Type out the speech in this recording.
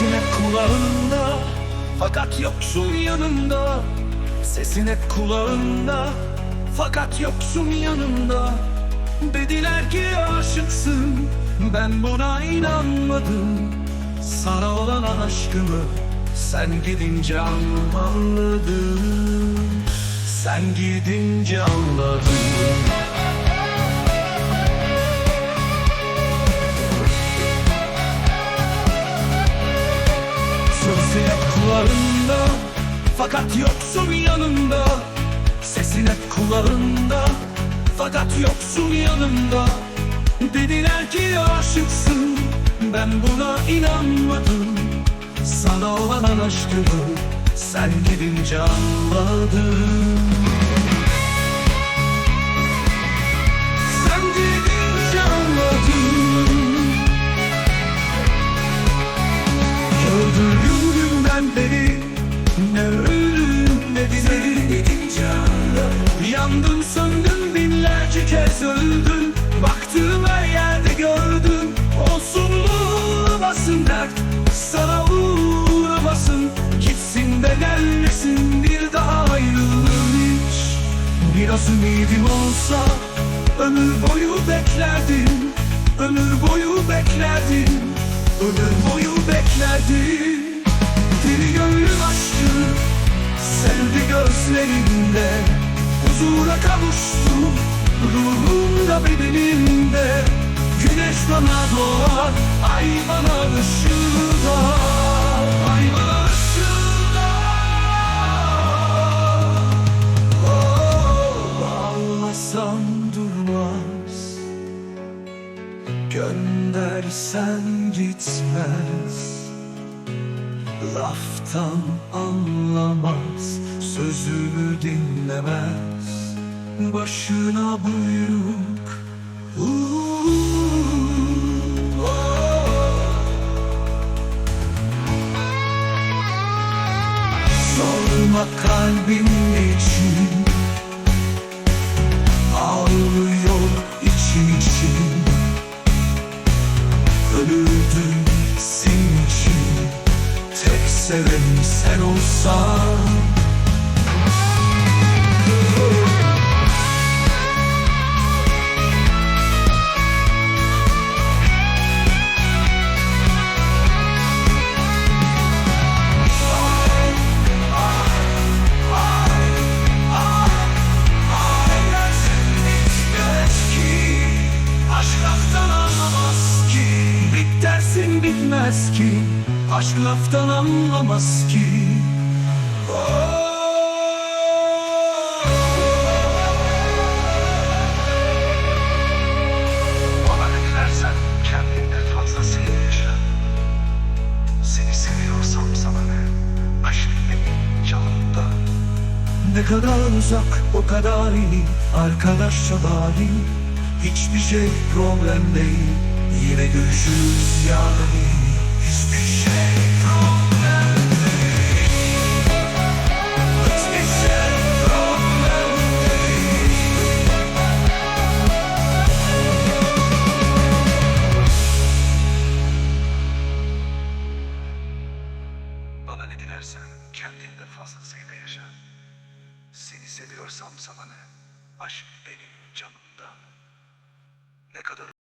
Sesin hep kulağında Fakat yoksun yanımda Sesin hep kulağında Fakat yoksun yanımda Dediler ki aşıksın Ben buna inanmadım. Sana olan aşkımı Sen gidince anladım Sen gidince anladım Fakat yoksun yanımda Sesin hep kulağında. Fakat yoksun yanımda Dediler ki aşıksın. Ben buna inanmadım Sana olan aşkımı Sen gidince anladım anladım Yandım söndüm binlerce kez öldüm Baktığım her yerde gördüm Olsun uğramasın dert Sana uğramasın. Gitsin de gelmesin bir daha ayrılır hiç Biraz ümidim olsa Ömür boyu beklerdim. Ömür boyu beklerdim. Ömür boyu beklerdim. Deli gönlüm aşkı Sevdi gözlerinde Huzura kavuştum Ruhumda bedenimde Güneş bana doğar Ay bana ışığı Ağlasam durmaz Göndersen gitmez Laftan anlamaz Sözümü dinlemez Başına buyruk. Sorma kalbim için Ağlıyor içim için. Ölürdüm senin için. Tek sevenim sen olsan bitmez ki Aşk laftan anlamaz ki. Bana ne kadar uzak o kadar iyi. Arkadaşça dahil Hiçbir şey problem değil. Yine görüşürüz yarın bana ne dilersen kendinde fazlasıyla yaşa. Seni seviyorsam sana ne? Aşk benim canımda. Ne kadar